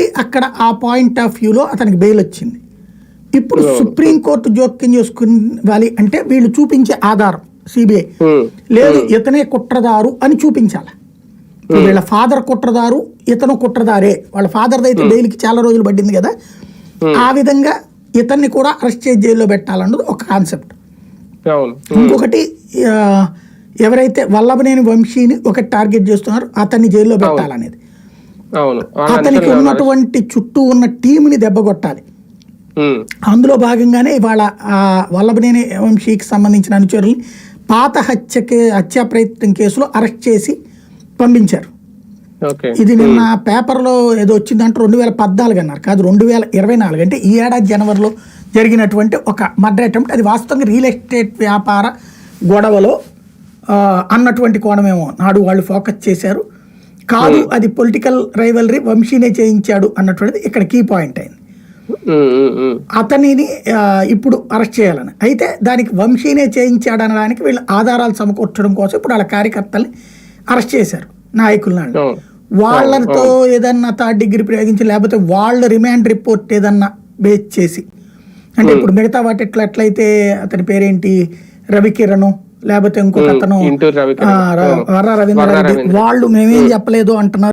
కాబట్టి అక్కడ ఆ పాయింట్ ఆఫ్ వ్యూలో అతనికి బెయిల్ వచ్చింది. ఇప్పుడు సుప్రీంకోర్టు జోక్యం చేసుకువాలి అంటే వీళ్ళు చూపించే ఆధారం సిబిఐ ఉమ్, లేదు ఇతనే కుట్రదారు అని చూపించాలి. వీళ్ళ ఫాదర్ కుట్రదారు ఇతను కుట్రదారే. వాళ్ళ ఫాదర్ అయితే బెయిల్కి చాలా రోజులు పట్టింది కదా. ఆ విధంగా ఇతన్ని కూడా అరెస్ట్ చేసి జైల్లో పెట్టాలన్నది ఒక కాన్సెప్ట్ ఇంకొకటి ఎవరైతే వల్లభనేని వంశీని ఒక టార్గెట్ చేస్తున్నారో అతన్ని జైల్లో పెట్టాలనేది. అతనికి అనుచరులు ఉన్నటువంటి చుట్టూ ఉన్న టీంని దెబ్బకొట్టాలి ఉమ్, అందులో భాగంగానే ఇవాళ ఆ వల్లభనేని వంశీకి సంబంధించిన అనుచరుల్ని పాత హత్యకే హత్యా ప్రయత్నం కేసులో అరెస్ట్ చేసి పంపించారు. ఇది నిన్న పేపర్లో ఏదో వచ్చిందంటే రెండు వేల పద్నాలుగు అన్నారు. కాదు రెండు వేల ఇరవై నాలుగు. అంటే ఈ ఏడాది జనవరిలో జరిగినటువంటి ఒక మర్డర్ అటెంప్ట్. అది వాస్తవంగా రియల్ ఎస్టేట్ వ్యాపార గొడవలో అన్నటువంటి కోణమేమో నాడు వాళ్ళు ఫోకస్ చేశారు. కాదు అది పొలిటికల్ రైవలరీ వంశీనే చేయించాడు అన్నటువంటిది ఇక్కడ కీ పాయింట్ అయింది. అతనిని ఇప్పుడు అరెస్ట్ చేయాలని. అయితే దానికి వంశీనే చేయించాడు అనడానికి వీళ్ళు ఆధారాలు సమకూర్చడం కోసం ఇప్పుడు వాళ్ళ కార్యకర్తల్ని అరెస్ట్ చేశారు నాయకులను వాళ్ళతో ఏదన్నా థర్డ్ డిగ్రీ ప్రయోగించి లేకపోతే వాళ్ళ రిమాండ్ రిపోర్ట్ ఏదన్నా బేస్ చేసి. అంటే ఇప్పుడు మిగతా వాటి ఎట్లా ఎట్లయితే అతని పేరేంటి? రవికిరణ్ లేకపోతే ఇంకొక అతను. వర్ర రవీంద్ర రెడ్డి. వాళ్ళు మేమేం చెప్పలేదు అంటున్నారు